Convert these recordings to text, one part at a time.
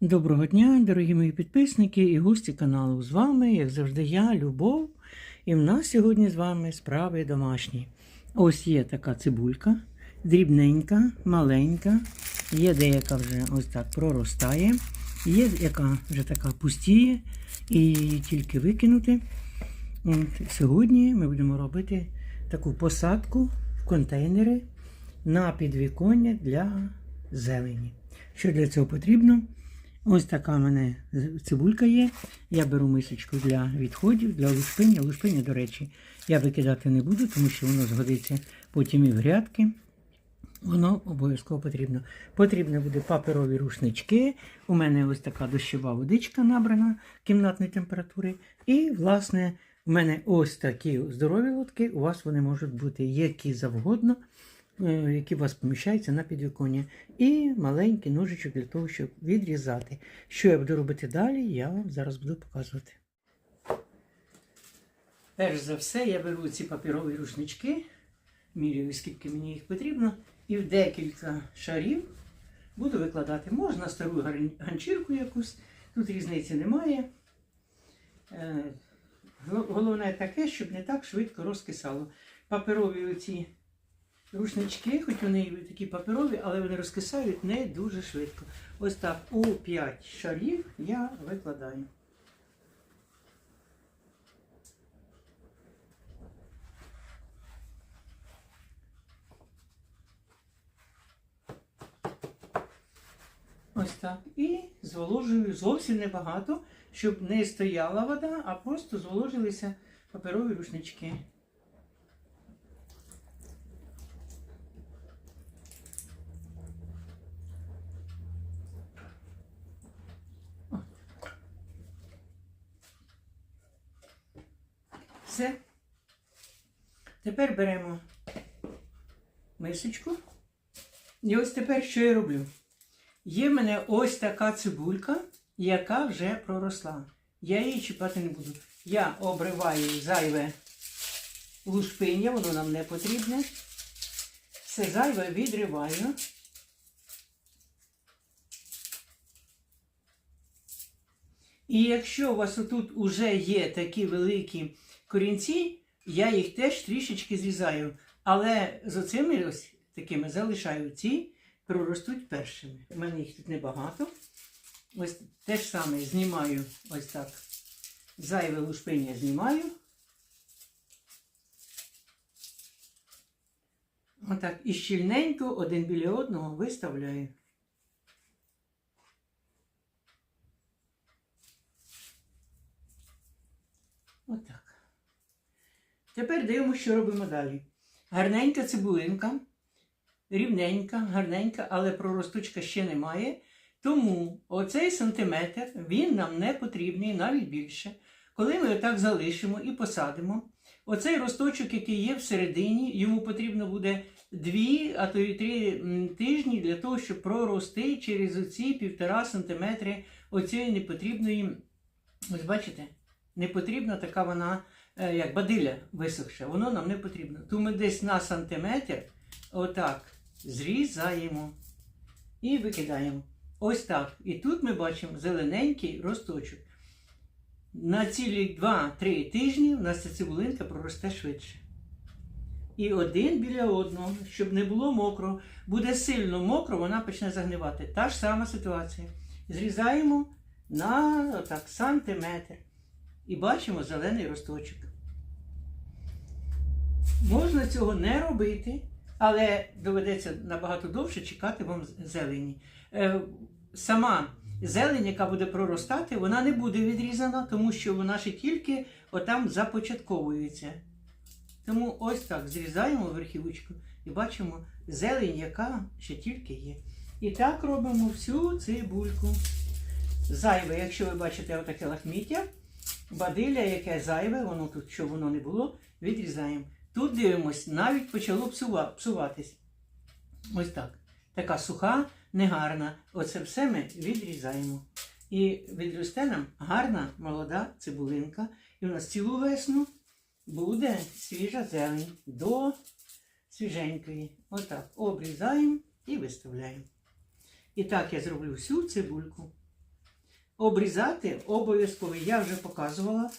Доброго дня, дорогі мої підписники і гості каналу. З вами, як завжди, я, Любов. І в нас сьогодні з вами справи домашні. Ось є така цибулька, дрібненька, маленька. Є деяка вже ось так проростає. Є яка вже така пустіє і її тільки викинути. От, сьогодні ми будемо робити таку посадку в контейнери на підвіконня для зелені. Що для цього потрібно? Ось така в мене цибулька є. Я беру мисочку для відходів, для лушпиння. Лушпиння, до речі, я викидати не буду, тому що воно згодиться потім і в грядки. Воно обов'язково потрібно. Потрібно буде паперові рушнички. У мене ось така дощова водичка набрана кімнатної температури. І, власне, в мене ось такі здорові лотки. У вас вони можуть бути які завгодно, які у вас поміщаються на підвіконня. І маленький ножичок для того, щоб відрізати. Що я буду робити далі, я вам зараз буду показувати. Перш за все, я беру ці паперові рушнички, міряю, скільки мені їх потрібно, і в декілька шарів буду викладати. Можна стару ганчірку якусь, тут різниці немає. Е, Головне таке, щоб не так швидко розкисало. Паперові оці рушнички, хоч вони і такі паперові, але вони розкисають не дуже швидко. Ось так у 5 шарів я викладаю. Ось так. І зволожую зовсім небагато, щоб не стояла вода, а просто зволожилися паперові рушнички. Все. Тепер беремо мисочку. І ось тепер що я роблю? Є в мене ось така цибулька, яка вже проросла. Я її чіпати не буду. Я обриваю зайве лушпиння, воно нам не потрібне. Все зайве відриваю. І якщо у вас отут уже є такі великі корінці, я їх теж трішечки зрізаю. Але з оцими ось такими залишаю ці проростуть першими. У мене їх тут небагато. Ось те ж саме знімаю ось так. Зайве лушпиння знімаю. Отак. І щільненько один біля одного виставляю. Отак. Тепер дивимося, що робимо далі. Гарненька цибулинка рівненька, гарненька, але проростучка ще немає. Тому оцей сантиметр він нам не потрібний, навіть більше. Коли ми отак залишимо і посадимо, оцей росточок, який є всередині, йому потрібно буде 2, а то й 3 тижні для того, щоб прорости через оці півтора сантиметри оцієї непотрібної, ось бачите, непотрібна така вона, як бадиля висохша, воно нам не потрібно. Тому ми десь на сантиметр, отак, зрізаємо і викидаємо. Ось так. І тут ми бачимо зелененький росточок. На цілі 2-3 тижні у нас ця цибулинка проросте швидше. І один біля одного, щоб не було мокро, буде сильно мокро, вона почне загнивати. Та ж сама ситуація. Зрізаємо на отак, сантиметр. І бачимо зелений росточок. Можна цього не робити, але доведеться набагато довше чекати вам зелені. Е, Сама зелень, яка буде проростати, вона не буде відрізана, тому що вона ще тільки отам започатковується. Тому ось так зрізаємо верхівочку і бачимо зелень, яка ще тільки є. І так робимо всю цибульку. Зайве, якщо ви бачите отаке лахміття, бадилля, яке зайве, воно тут, щоб воно не було, відрізаємо. Тут дивимось, навіть почало псува, псуватись. Ось так. Така суха, негарна. Оце все ми відрізаємо. І відросте нам гарна молода цибулинка. І у нас цілу весну буде свіжа зелень до свіженької. Отак обрізаємо і виставляємо. І так я зроблю всю цибульку. Обрізати обов'язково. Я вже показувала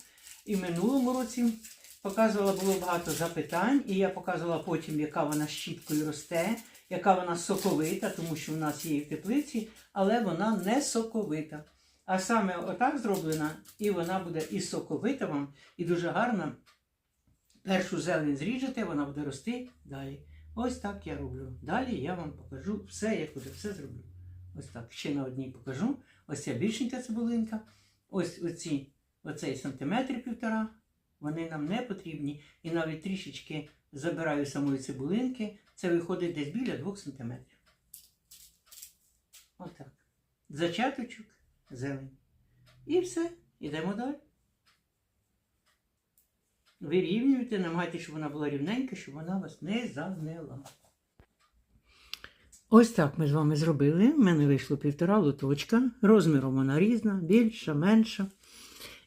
і в минулому році. Показувала було багато запитань, і я показувала потім, яка вона щіткою росте, яка вона соковита, тому що в нас є в теплиці, але вона не соковита. А саме отак зроблена, і вона буде і соковита вам, і дуже гарна. Першу зелень зріжете, вона буде рости далі. Ось так я роблю. Далі я вам покажу все, як уже все зроблю. Ось так. Ще на одній покажу. Ось ця більшенька цибулинка. Ось оці, оцей сантиметр півтора. Вони нам не потрібні. І навіть трішечки забираю самої цибулинки. Це виходить десь біля 2 см. Отак. Зачаточок, зелень. І все. Ідемо далі. Вирівнюйте, намагайтеся, щоб вона була рівненька, щоб вона вас не загнила. Ось так ми з вами зробили. У мене вийшло півтора лоточка. Розміром вона різна, більша, менша.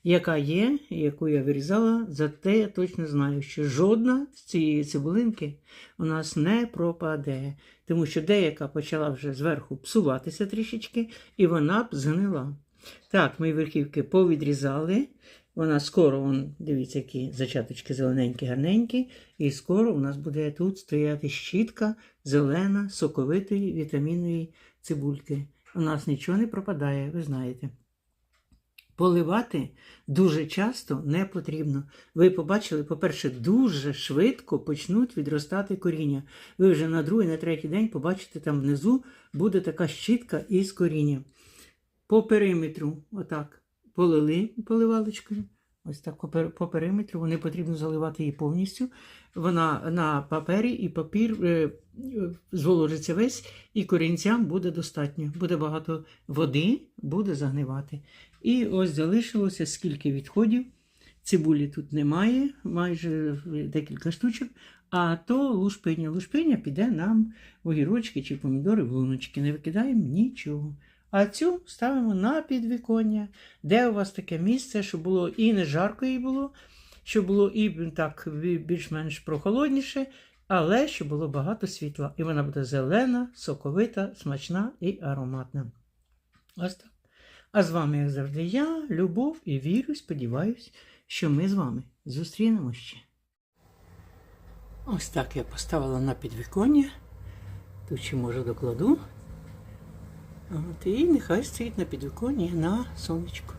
Яка є, яку я вирізала, зате я точно знаю, що жодна з цієї цибулинки у нас не пропаде, тому що деяка почала вже зверху псуватися трішечки, і вона б згнила. Так, ми верхівки повідрізали. Вона скоро, вон, дивіться, які зачаточки зелененькі, гарненькі. І скоро у нас буде тут стояти щітка зелена, соковитої вітамінної цибульки. У нас нічого не пропадає, ви знаєте. Поливати дуже часто не потрібно. Ви побачили, по-перше, дуже швидко почнуть відростати коріння. Ви вже на другий, на третій день побачите, там внизу буде така щітка із коріння. По периметру, отак, полили поливалочкою. Ось так по периметру. Не потрібно заливати її повністю. Вона на папері і папір е, зволожиться весь, і корінцям буде достатньо. Буде багато води, буде загнивати. І ось залишилося скільки відходів. Цибулі тут немає, майже декілька штучок. А то лушпиня. Лушпиня піде нам в огірочки чи помідори в луночки. Не викидаємо нічого. А цю ставимо на підвіконня, де у вас таке місце, щоб було і не жарко їй було, щоб було і так більш-менш прохолодніше, але щоб було багато світла. І вона буде зелена, соковита, смачна і ароматна. Ось так. А з вами, як завжди, я, Любов, і вірю, сподіваюсь, що ми з вами зустрінемося ще. Ось так я поставила на підвіконня. Тут ще може докладу. От, і нехай стоїть на підвіконні на сонечку.